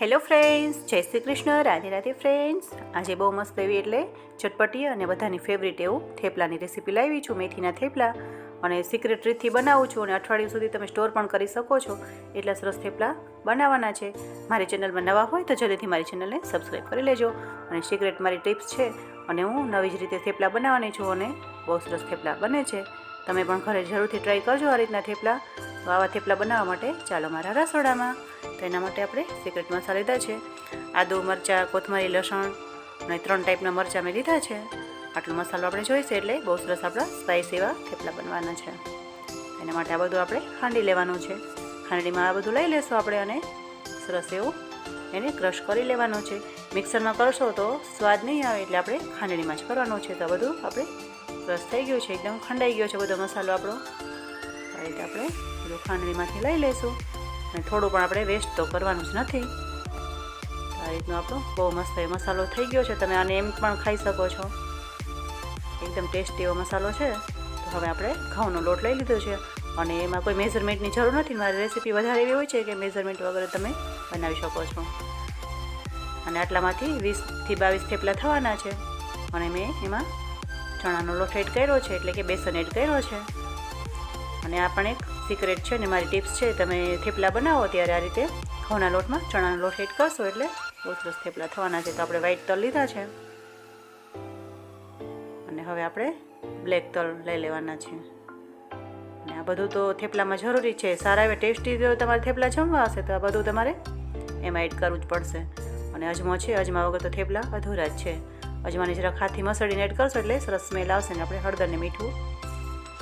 Hello friends જય Shri Krishna, Radhe Radhe friends આજે બહુ મસ્ત એવી એટલે ચટપટી અને બધાની ફેવરિટ એવું થેપલાની રેસીપી લાવી છું, મેથીના થેપલા. અને સિક્રેટ રીતથી બનાવું છું અને અઠવાડિયું સુધી તમે સ્ટોર પણ કરી શકો છો. એટલા સરસ થેપલા બનાવવાના છે. મારી ચેનલમાં નવા હોય તો જલ્દીથી મારી ચેનલને સબસ્ક્રાઈબ કરી લેજો. અને સિક્રેટ મારી ટિપ્સ છે અને હું નવી જ રીતે થેપલા બનાવવાની છું અને બહુ સરસ થેપલા બને છે. તમે પણ ઘરે જરૂરથી ટ્રાય કરજો આ રીતના થેપલા. તો આવા થેપલા બનાવવા માટે ચાલો મારા રસોડામાં. તો એના માટે આપણે સિક્રેટ મસાલા લીધા છે. આદુ, મરચાં, કોથમરી, લસણ અને ત્રણ ટાઈપના મરચાં મેં લીધા છે. આટલો મસાલો આપણે જોઈશે એટલે બહુ સરસ આપણા સ્પાઈસ એવા થેપલા બનવાના છે. એના માટે આ બધું આપણે ખાંડી લેવાનું છે. ખાંડીમાં આ બધું લઈ લેશું આપણે અને સરસ એવું એને ક્રશ કરી લેવાનું છે. મિક્સરમાં કરશો તો સ્વાદ નહીં આવે એટલે આપણે ખાંડણીમાં જ કરવાનું છે. તો બધું આપણે ક્રશ થઈ ગયું છે. એકદમ ખંડાઈ ગયો છે બધો મસાલો આપણો. આ રીતે આપણે બધું ખાંડણીમાંથી લઈ લઈશું અને થોડું પણ આપણે વેસ્ટ તો કરવાનું જ નથી. આ રીતનો આપણો બહુ મસ્ત એ મસાલો થઈ ગયો છે. તમે આને એમ પણ ખાઈ શકો છો. એકદમ ટેસ્ટી એવો મસાલો છે. તો હવે આપણે ઘઉંનો લોટ લઈ લીધો છે. અને એમાં કોઈ મેઝરમેન્ટની જરૂર નથી. મારી રેસીપી વધારે એવી હોય છે કે મેઝરમેન્ટ વગર તમે બનાવી શકો છો. અને આટલામાંથી વીસથી બાવીસ થેપલા થવાના છે. અને મેં એમાં ચણાનો લોટ એડ કર્યો છે. એટલે કે બેસન એડ કર્યો છે. અને આ પણ એક સિક્રેટ છે ને મારી ટિપ્સ છે. તમે થેપલા બનાવો ત્યારે આ રીતે ઘઉંના લોટમાં, ચણાનો લોટ એડ કરશો એટલે બહુ સરસ થેપલા થવાના છે. તો આપણે વ્હાઈટ તલ લીધા છે. અને હવે આપણે બ્લેક તલ લઈ લેવાના છે. અને આ બધું તો થેપલામાં જરૂરી છે. સારા એવા ટેસ્ટી તમારે થેપલા જમવા હશે તો આ બધું તમારે એમાં એડ કરવું જ પડશે. અને અજમો છે. અજમા વગર તો થેપલા અધૂરા જ છે. અજમાની જરાક હાથથી મસળીને એડ કરશો એટલે સરસ સ્મેલ આવશે ને આપણે હળદર ને મીઠું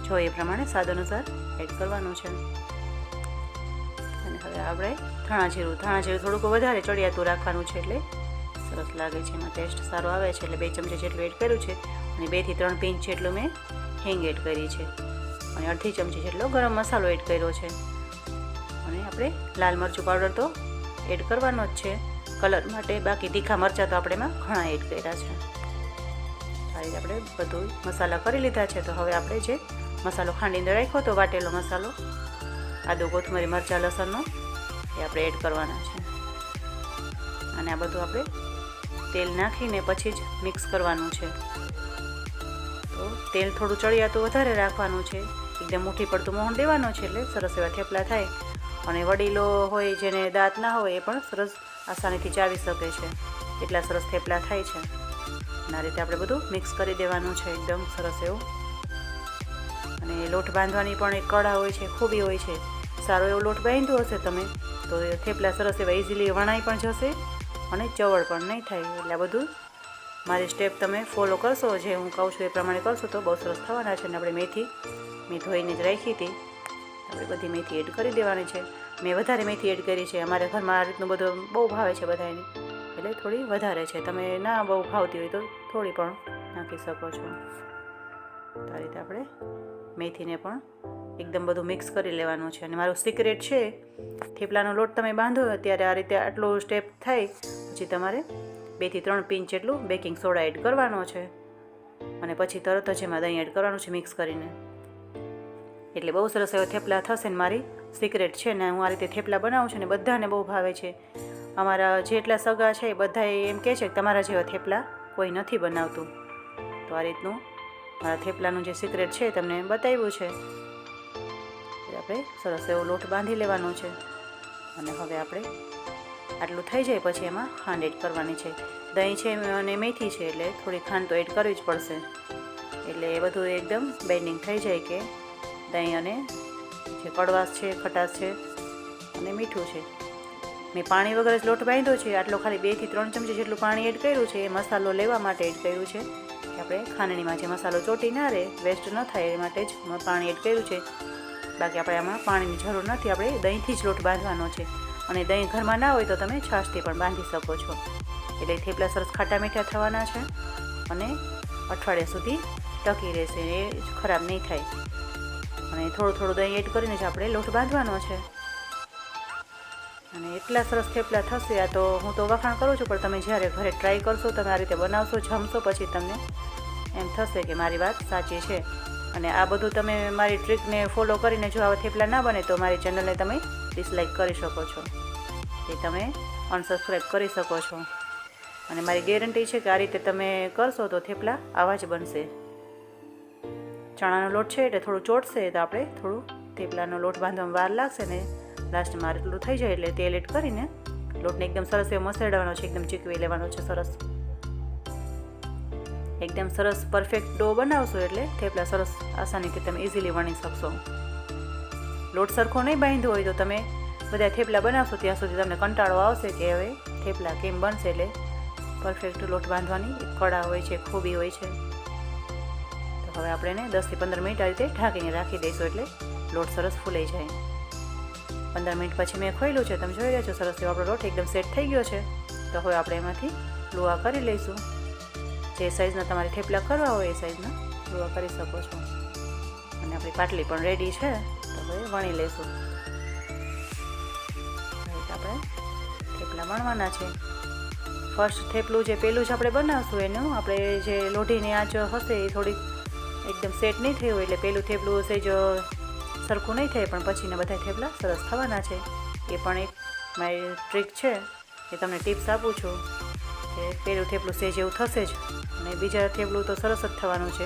જો એ પ્રમાણે સ્વાદ અનુસાર એડ કરવાનું છે. અને હવે આપણે ધાણા જીરું ધાણા જીરું થોડુંક વધારે ચડિયાતું રાખવાનું છે એટલે સરસ લાગે છે એમાં ટેસ્ટ સારો આવે છે એટલે બે ચમચી જેટલું એડ કર્યું છે અને બેથી ત્રણ પિંચ જેટલું મેં હિંગ એડ કરી છે. અને અડધી ચમચી જેટલો ગરમ મસાલો એડ કર્યો છે. અને આપણે લાલ મરચું પાવડર તો એડ કરવાનો જ છે. કલર માટે બાકી તીખા મરચાં તો આપણે એમાં ઘણા એડ કર્યા છે. આ રીતે આપણે બધું મસાલા કરી લીધા છે. તો હવે આપણે જે મસાલો ખાંડીને રાખ્યો તો વાટેલો મસાલો, આદુ, કોથમરી, મરચાં, લસણનો એ આપણે એડ કરવાના છે. અને આ બધું આપણે તેલ નાખીને પછી જ મિક્સ કરવાનું છે. તો તેલ થોડું ચડિયાતું વધારે રાખવાનું છે. એકદમ મુઠ્ઠી પડતું મોહન દેવાનું છે એટલે સરસ એવા થેપલા થાય. અને વડીલો હોય જેને દાંત ના હોય એ પણ સરસ આસાનીથી ચાવી શકે છે. એટલા સરસ થેપલા થાય છે. આ રીતે આપણે બધું મિક્સ કરી દેવાનું છે. એકદમ સરસ એવું અને લોટ બાંધવાની પણ એક કળા હોય છે, ખૂબી હોય છે. સારો એવો લોટ બાંધ્યો હશે તમે, તો એ થેપલા સરસ એવા ઇઝીલી વણાઈ પણ જશે અને ચવળ પણ નહીં થાય એટલે આ બધું મારી સ્ટેપ તમે ફોલો કરશો, જે હું કહું છું એ પ્રમાણે કરશો તો બહુ સરસ થવાના છે. અને આપણે મેથી, મેં ધોઈને જ રાખી હતી. આપણે બધી મેથી એડ કરી દેવાની છે. મેં વધારે મેથી એડ કરી છે. અમારા ઘરમાં આ રીતનું બધું બહુ ભાવે છે બધાને એટલે થોડી વધારે છે. તમે ના બહુ ભાવતી હોય તો થોડી પણ નાખી શકો છો. આ રીતે આપણે મેથીને પણ એકદમ બધું મિક્સ કરી લેવાનું છે. અને મારું સિક્રેટ છે, થેપલાનો લોટ તમે બાંધો ત્યારે આ રીતે આટલું સ્ટેપ થાય, પછી તમારે બેથી ત્રણ પિંચ જેટલું બેકિંગ સોડા એડ કરવાનો છે. અને પછી તરત જ એમાં દહીં એડ કરવાનું છે મિક્સ કરીને. એટલે બહુ સરસ એવા થેપલા થશે ને મારી સિક્રેટ છે ને હું આ રીતે થેપલા બનાવું છું ને બધાને બહુ ભાવે છે. અમારા જેટલા સગા છે એ બધા એમ કહે છે કે તમારા જેવા થેપલા કોઈ નથી બનાવતું. તો આ રીતનું મારા થેપલાનું જે સિક્રેટ છે તમને બતાવ્યું છે. આપણે સરસ એવો લોટ બાંધી લેવાનો છે. અને હવે આપણે આટલું થઈ જાય પછી એમાં ખાંડ એડ કરવાની છે. દહીં છે અને મેથી છે એટલે થોડી ખાંડ તો એડ કરવી જ પડશે. એટલે એ બધું એકદમ બેન્ડિંગ થઈ જાય કે દહીં અને જે કડવાશ છે, ખટાશ છે અને મીઠું છે. મેં પાણી વગર જ લોટ બાંધ્યો છે. આટલો ખાલી બેથી ત્રણ ચમચી જેટલું પાણી એડ કર્યું છે. એ મસાલો લેવા માટે એડ કર્યું છે. આપણે ખાંડણીમાં જે મસાલો ચોટી ના રહે વેસ્ટ ન થાય એ માટે જ પાણી એડ કર્યું છે. બાકી આપણે આમાં પાણીની જરૂર નથી, આપણે દહીંથી જ લોટ બાંધવાનો છે. અને દહીં ઘરમાં ના હોય તો તમે છાશથી પણ બાંધી શકો છો. એટલે થેપલા સરસ ખાટા મીઠા થવાના છે અને અઠવાડિયા સુધી ટકી રહેશે, એ ખરાબ નહીં થાય. અને થોડું થોડું દહીં એડ કરીને જ આપણે લોટ બાંધવાનો છે. અને એટલા સરસ થેપલા થશે, આ તો હું તો વખાણ કરું છું, પણ તમે જ્યારે ઘરે ટ્રાય કરશો, તમે આ રીતે બનાવશો, જમશો, પછી તમને એમ થશે કે મારી વાત સાચી છે. અને આ બધું તમે મારી ટ્રીકને ફોલો કરીને જો આવા થેપલા ના બને તો મારી ચેનલને તમે ડિસલાઇક કરી શકો છો. તે તમે અનસબસ્ક્રાઈબ કરી શકો છો. અને મારી ગેરંટી છે કે આ રીતે તમે કરશો તો થેપલા આવા જ બનશે. ચણાનો લોટ છે એટલે થોડું ચોટશે તો આપણે થોડું થેપલાનો લોટ બાંધવામાં વાર લાગશે ને લાસ્ટમાં એટલું થઈ જાય એટલે તેલ એડ કરીને લોટને એકદમ સરસ એવો મસેડવાનો છે, એકદમ ચીકવી લેવાનો છે સરસ. એકદમ સરસ પરફેક્ટ ડો બનાવશો એટલે થેપલા સરસ આસાનીથી તમે ઇઝીલી વણી શકશો. લોટ સરખો નહીં બાંધ્યો હોય તો તમે બધા થેપલા બનાવશો ત્યાં સુધી તમને કંટાળો આવશે કે હવે થેપલા કેમ બનશે એટલે પરફેક્ટ લોટ બાંધવાની કળા હોય છે, ખૂબી હોય છે. તો હવે આપણે એને દસથી પંદર મિનિટ આ રીતે ઢાંકીને રાખી દઈશું એટલે લોટ સરસ ફૂલાઈ જાય. પંદર મિનિટ પછી મેં ખોઈલું છે, તમે જોઈ રહ્યા છો સરસ એવો આપણો લોટ એકદમ સેટ થઈ ગયો છે. તો હવે આપણે એમાંથી લુવા કરી લઈશું. જે સાઈઝના તમારે થેપલા કરવા હોય એ સાઇઝના લુવા કરી શકો છો. અને આપણી પાટલી પણ રેડી છે, તો હવે વણી લઈશું. આપણે થેપલા વણવાના છે. ફર્સ્ટ થેપલું જે પેલું જ આપણે બનાવશું એનું, આપણે જે લોઢીની આંચ હશે એ થોડીક એકદમ સેટ નહીં થયું એટલે પેલું થેપલું હશે જો સરખું નહીં થાય, પણ પછીના બધા થેપલા સરસ થવાના છે. એ પણ એક મારી ટ્રીક છે, એ તમને ટિપ્સ આપું છું. કે પહેલું થેપલું સેજ એવું થશે જ. અને બીજા થેપલું તો સરસ જ થવાનું છે.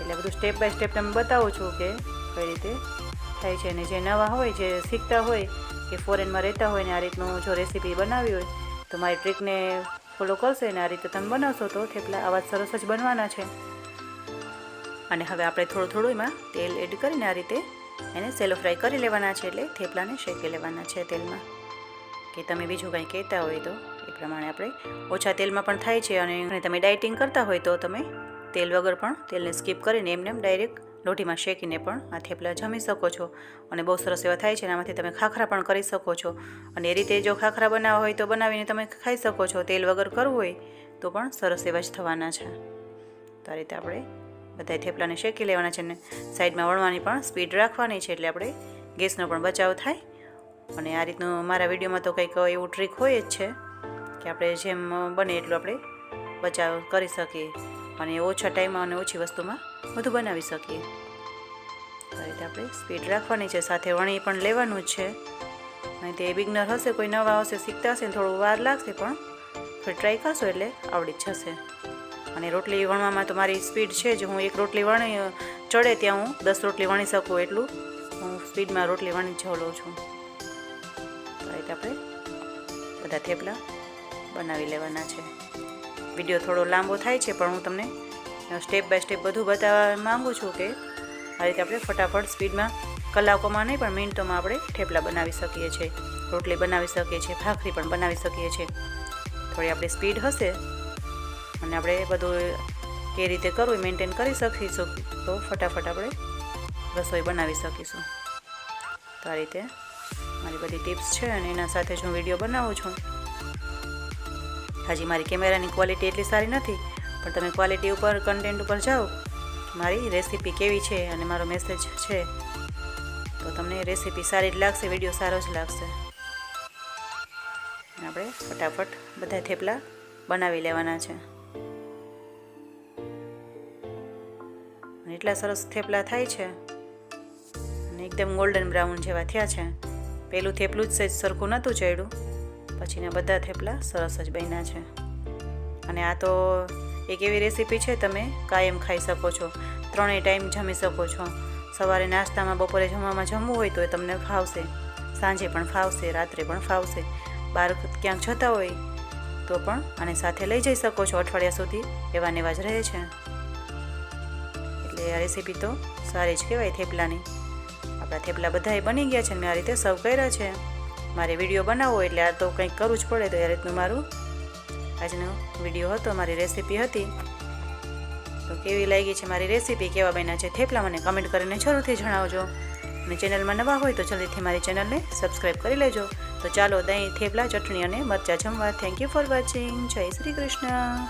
એટલે બધું સ્ટેપ બાય સ્ટેપ તમે બતાવું છું કે કઈ રીતે થાય છે અને જે નવા હોય, જે શીખતા હોય, કે ફોરેનમાં રહેતા હોય ને આ રીતનું જો રેસીપી બનાવી હોય, તો મારી ટ્રીકને ફોલો કરશે ને આ રીતે તમે બનાવશો તો થેપલા આવા સરસ જ બનવાના છે. અને હવે આપણે થોડું થોડું એમાં તેલ એડ કરીને આ રીતે એને સેલો ફ્રાય કરી લેવાના છે એટલે થેપલાને શેકી લેવાના છે તેલમાં. કે તમે બીજું કંઈ કહેતા હોય તો. પ્રમાણે આપણે ઓછા તેલમાં પણ થાય છે અને તમે ડાયટિંગ કરતા હોય તો તમે તેલ વગર પણ તેલને સ્કીપ કરીને એમને એમ ડાયરેક્ટ લોઢીમાં શેકીને પણ આ થેપલા જમી શકો છો. અને બહુ સરસ એવા થાય છે અને આમાંથી તમે ખાખરા પણ કરી શકો છો. અને એ રીતે જો ખાખરા બનાવવા હોય તો બનાવીને તમે ખાઈ શકો છો. તેલ વગર કરવું હોય તો પણ સરસ એવા જ થવાના છે. તો આ રીતે આપણે બધા થેપલાને શેકી લેવાના છે ને સાઈડમાં વણવાની પણ સ્પીડ રાખવાની છે એટલે આપણે ગેસનો પણ બચાવ થાય. અને આ રીતનું મારા વિડીયોમાં તો કંઈક એવું ટ્રીક હોય જ છે. કે આપણે જેમ બને એટલું આપણે બચાવ કરી શકીએ અને ઓછા ટાઈમમાં અને ઓછી વસ્તુમાં બધું બનાવી શકીએ. આ રીતે આપણે સ્પીડ રાખવાની છે, સાથે વણી પણ લેવાનું જ છે. અને તે બિગનર હશે, કોઈ નવા હશે, શીખતા હશે થોડું વાર લાગશે પણ થોડી ટ્રાય કરશો એટલે આવડી જ જશે. અને રોટલી વણવામાં તો મારી સ્પીડ છે જ, હું એક રોટલી વણી, ચડે ત્યાં હું દસ રોટલી વણી શકું એટલું, હું સ્પીડમાં રોટલી વણી જ લઉં છું. આ રીતે આપણે બધા થેપલા બનાવી લેવાના છે. વીડિયો થોડો લાંબો થાય છે, પણ હું તમને સ્ટેપ બાય સ્ટેપ બધું બતાવવા માગું છું કે, આ રીતે આપણે ફટાફટ સ્પીડમાં કલાકોમાં નહીં, પણ મિનિટોમાં આપણે થેપલા બનાવી શકીએ છીએ. રોટલી બનાવી શકીએ છીએ, ભાખરી પણ બનાવી શકીએ છીએ. થોડી આપણી સ્પીડ હશે અને આપણે બધું કે રીતે કરવું મેન્ટેન કરી શકીશું. તો ફટાફટ આપણે રસોઈ બનાવી શકીશું. તો આ રીતે મારી બધી ટિપ્સ છે અને એના સાથે જ હું વીડિયો બનાવું છું. હજી, મારી કેમેરાની ક્વોલિટી એટલી સારી નથી, પણ તમે ક્વોલિટી ઉપર કન્ટેન્ટ ઉપર જાઓ મારી રેસીપી કેવી છે અને મારો મેસેજ છે, તો તમને રેસીપી સારી જ લાગશે વીડિયો સારો જ લાગશે. આપણે ફટાફટ બધા થેપલા બનાવી લેવાના છે. એટલા સરસ થેપલા થાય છે, અને એકદમ ગોલ્ડન બ્રાઉન જેવા થયા છે. પેલું થેપલું જ સહેજ સરખું નહોતું ચડ્યું પછીના બધા થેપલા સરસ જ બન્યા છે. અને આ તો એક એવી રેસીપી છે તમે કાયમ ખાઈ શકો છો. ત્રણેય ટાઈમ જમી શકો છો. સવારે નાસ્તામાં બપોરે જમવામાં જમવું હોય તો એ તમને ફાવશે. સાંજે પણ ફાવશે, રાત્રે પણ ફાવશે. બહાર ક્યાંક જતા હોય તો પણ આને સાથે લઈ જઈ શકો છો અઠવાડિયા સુધી એવા નેવા જ રહે છે. એટલે આ રેસીપી તો સારી જ કહેવાય થેપલાની. આપણા થેપલા બધાએ બની ગયા છે મેં આ રીતે સર્વ કર્યા છે. મારે વીડિયો બનાવવો એટલે આ તો કંઈક કરવું જ પડે તો એ રીતનું મારું. આજનો વીડિયો હતો, મારી રેસીપી હતી. તો કેવી લાગી છે મારી રેસીપી? કેવા બન્યા છે? થેપલા મને કમેન્ટ કરીને જરૂરથી જણાવજો. અને ચેનલમાં નવા હોય તો જલ્દીથી મારી ચેનલને સબસ્ક્રાઈબ કરી લેજો. તો ચાલો દહીં, થેપલા, ચટણી અને મરચાં જમવા. થેન્ક યુ ફોર વોચિંગ જય શ્રી કૃષ્ણ.